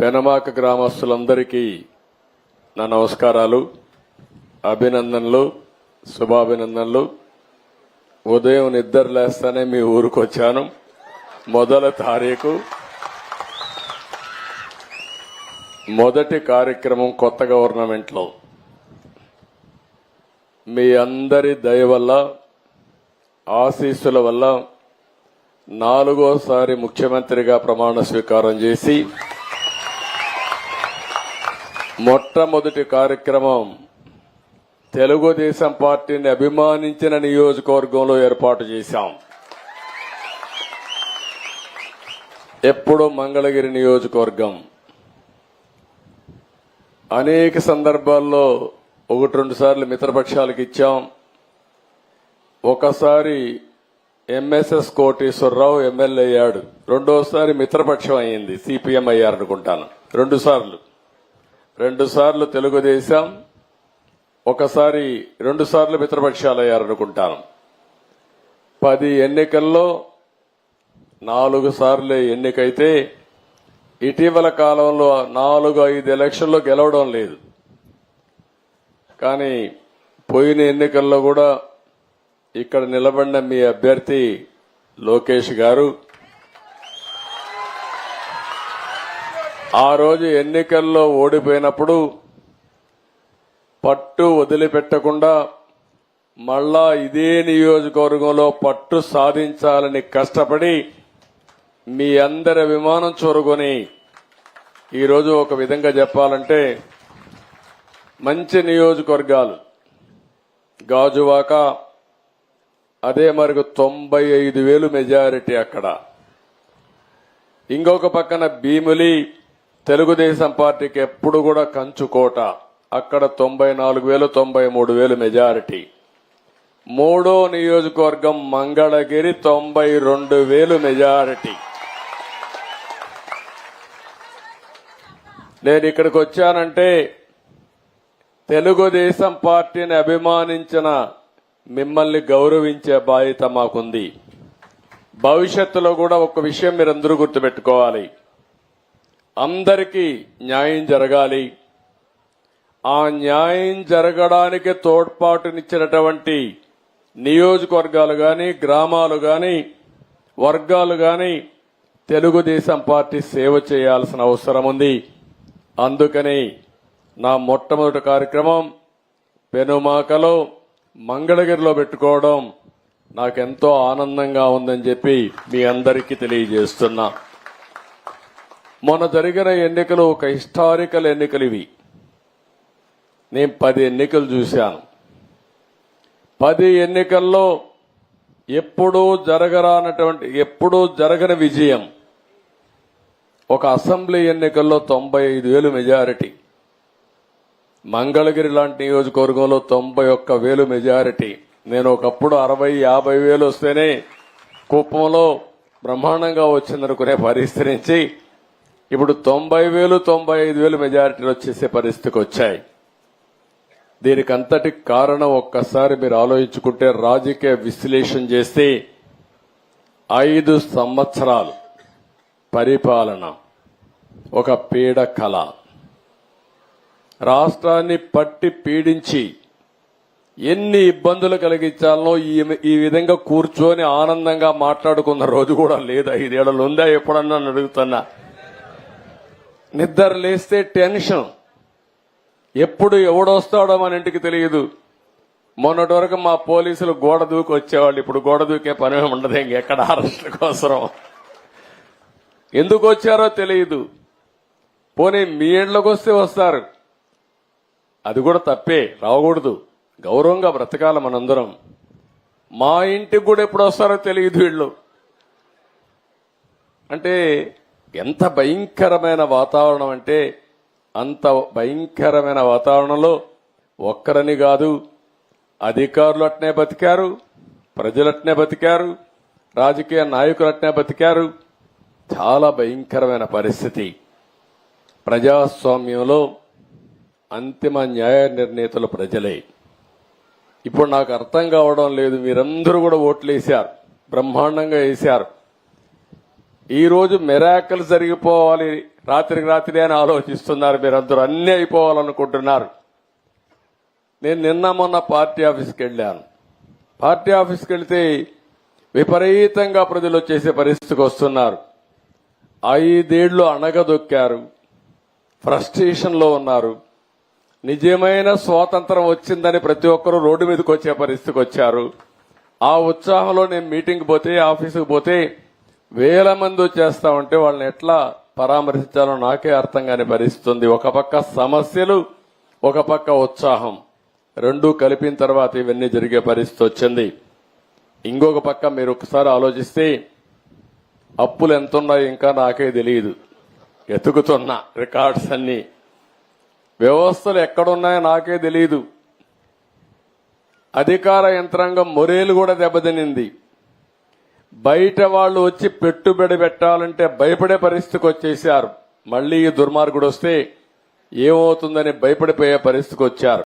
పెనమాక గ్రామస్తులందరికీ నా నమస్కారాలు అభినందనలు శుభాభినందనలు. ఉదయం నిద్ర లేస్తానే మీ ఊరికి వచ్చాను మొదల తారీఖు. మొదటి కార్యక్రమం కొత్త గవర్నమెంట్లో మీ అందరి దయ వల్ల ఆశీస్సుల వల్ల నాలుగోసారి ముఖ్యమంత్రిగా ప్రమాణ స్వీకారం చేసి మొట్టమొదటి కార్యక్రమం తెలుగుదేశం పార్టీని అభిమానించిన నియోజకవర్గంలో ఏర్పాటు చేశాం. ఎప్పుడో మంగళగిరి నియోజకవర్గం. అనేక సందర్భాల్లో ఒకటి రెండు సార్లు మిత్రపక్షాలకు ఇచ్చాం. ఒకసారి ఎంఎస్ఎస్ కోటేశ్వరరావు ఎమ్మెల్యే అయ్యాడు. రెండోసారి మిత్రపక్షం అయింది సిపిఎం అయ్యారు అనుకుంటాను రెండు సార్లు. రెండు సార్లు తెలుగుదేశం ఒకసారి రెండుసార్లు మిత్రపక్షాలయ్యారనుకుంటాను. అనుకుంటాను పది ఎన్నికల్లో నాలుగు సార్లు ఎన్నికైతే ఇటీవల కాలంలో నాలుగు ఐదు ఎలక్షన్లో గెలవడం లేదు. కానీ పోయిన ఎన్నికల్లో కూడా ఇక్కడ నిలబడిన మీ అభ్యర్థి లోకేష్ గారు ఆ రోజు ఎన్నికల్లో ఓడిపోయినప్పుడు పట్టు వదిలిపెట్టకుండా మళ్ళా ఇదే నియోజకవర్గంలో పట్టు సాధించాలని కష్టపడి మీ అందరి విమానం చూరుకొని ఈరోజు ఒక విధంగా చెప్పాలంటే మంచి నియోజకవర్గాలు. గాజువాక అదే మరికి తొంభై ఐదు వేలు మెజారిటీ అక్కడ. ఇంకొక పక్కన భీములి తెలుగుదేశం పార్టీకి ఎప్పుడు కూడా కంచుకోట అక్కడ తొంభై నాలుగు వేలు తొంభై మూడు వేలు మెజారిటీ. మూడో నియోజకవర్గం మంగళగిరి తొంభై రెండు వేలు మెజారిటీ. నేను ఇక్కడికి వచ్చానంటే తెలుగుదేశం పార్టీని అభిమానించిన మిమ్మల్ని గౌరవించే బాధ్యత మాకుంది. భవిష్యత్తులో కూడా ఒక విషయం మీరందరూ గుర్తుపెట్టుకోవాలి. అందరికీ న్యాయం జరగాలి. ఆ న్యాయం జరగడానికి తోడ్పాటునిచ్చినటువంటి నియోజకవర్గాలు కానీ గ్రామాలు కానీ వర్గాలు కానీ తెలుగుదేశం పార్టీ సేవ చేయాల్సిన అవసరం ఉంది. అందుకని నా మొట్టమొదటి కార్యక్రమం పెనుమాకలో మంగళగిరిలో పెట్టుకోవడం నాకెంతో ఆనందంగా ఉందని చెప్పి మీ అందరికీ తెలియజేస్తున్నా. మొన్న జరిగిన ఎన్నికలు ఒక హిస్టారికల్ ఎన్నికలు ఇవి. నేను పది ఎన్నికలు చూశాను. పది ఎన్నికల్లో ఎప్పుడూ జరగరానటువంటి ఎప్పుడూ జరగని విజయం ఒక అసెంబ్లీ ఎన్నికల్లో తొంభై ఐదు వేలు మెజారిటీ. మంగళగిరి లాంటి నియోజకవర్గంలో తొంభై ఒక్క వేలు మెజారిటీ. నేను ఒకప్పుడు అరవై యాభై వేలు వస్తేనే కుప్పంలో బ్రహ్మాండంగా వచ్చిందనుకునే పరిస్థితి నుంచి ఇప్పుడు తొంభై వేలు తొంభై ఐదు వేలు మెజారిటీలు వచ్చేసే పరిస్థితికి వచ్చాయి. దీనికంతటి కారణం ఒక్కసారి మీరు ఆలోచించుకుంటే రాజకీయ విశ్లేషణ చేస్తే ఐదు సంవత్సరాలు పరిపాలన ఒక పీడ కళ. రాష్ట్రాన్ని పట్టి పీడించి ఎన్ని ఇబ్బందులు కలిగించాలనో ఈ ఈ విధంగా కూర్చొని ఆనందంగా మాట్లాడుకున్న రోజు కూడా లేదు. ఐదేళ్ళలో ఉందా ఎప్పుడన్నా అడుగుతున్నా నిద్ర లేస్తే టెన్షన్. ఎప్పుడు ఎవడొస్తాడో మన ఇంటికి తెలియదు. మొన్నటి వరకు మా పోలీసులు గోడ దూకి వచ్చేవాళ్ళు ఇప్పుడు గోడ దూకే పని ఉండదు ఇంకెక్కడ అరెస్ట్ కోసం ఎందుకు వచ్చారో తెలియదు. పోనీ మీ ఇంట్లోకి వస్తే వస్తారు. అది కూడా తప్పే రావకూడదు గౌరవంగా బ్రతకాలి మనందరం. మా ఇంటికి కూడా ఎప్పుడు వస్తారో తెలియదు వీళ్ళు. అంటే ఎంత భయంకరమైన వాతావరణం అంటే అంత భయంకరమైన వాతావరణంలో ఒక్కరని కాదు అధికారులు అట్నే బతికారు ప్రజలు అట్నే బతికారు రాజకీయ నాయకులు అట్నే బతికారు. చాలా భయంకరమైన పరిస్థితి. ప్రజాస్వామ్యంలో అంతిమ న్యాయ నిర్ణేతలు ప్రజలే. ఇప్పుడు నాకు అర్థం కావడం లేదు మీరందరూ కూడా ఓట్లు వేశారు బ్రహ్మాండంగా వేశారు. ఈరోజు మెరాకలు జరిగిపోవాలి. రాత్రికి రాత్రి అని ఆలోచిస్తున్నారు మీరందరూ. అన్నీ అయిపోవాలనుకుంటున్నారు. నేను నిన్న మొన్న పార్టీ ఆఫీస్కి వెళ్ళాను. పార్టీ ఆఫీస్కి వెళ్తే విపరీతంగా ప్రజలు వచ్చేసే పరిస్థితికి వస్తున్నారు. ఐదేళ్ళు అణగదొక్కారు. ఫ్రస్ట్రేషన్లో ఉన్నారు. నిజమైన స్వాతంత్రం వచ్చిందని ప్రతి ఒక్కరూ రోడ్డు మీదకి వచ్చే పరిస్థితికి వచ్చారు. ఆ ఉత్సాహంలో నేను మీటింగ్ పోతే ఆఫీసుకు పోతే వేల మంది వచ్చేస్తా ఉంటే వాళ్ళని ఎట్లా పరామర్శించాలో నాకే అర్థం కాని పరిస్థితి ఒక పక్క సమస్యలు ఒక పక్క ఉత్సాహం. రెండూ కలిపిన తర్వాత ఇవన్నీ జరిగే పరిస్థితి వచ్చింది. ఇంకొక పక్క మీరు ఒకసారి ఆలోచిస్తే అప్పులు ఎంతున్నాయో ఇంకా నాకే తెలియదు ఎతుకుతున్నా రికార్డ్స్ అన్ని. వ్యవస్థలు ఎక్కడున్నాయో నాకే తెలియదు అధికార యంత్రాంగం మొరేలు కూడా దెబ్బతినింది. బయట వాళ్ళు వచ్చి పెట్టుబడి పెట్టాలంటే భయపడే పరిస్థితికి వచ్చేసారు. మళ్ళీ ఈ దుర్మార్గుడు వస్తే ఏమవుతుందని భయపడిపోయే పరిస్థితికి వచ్చారు.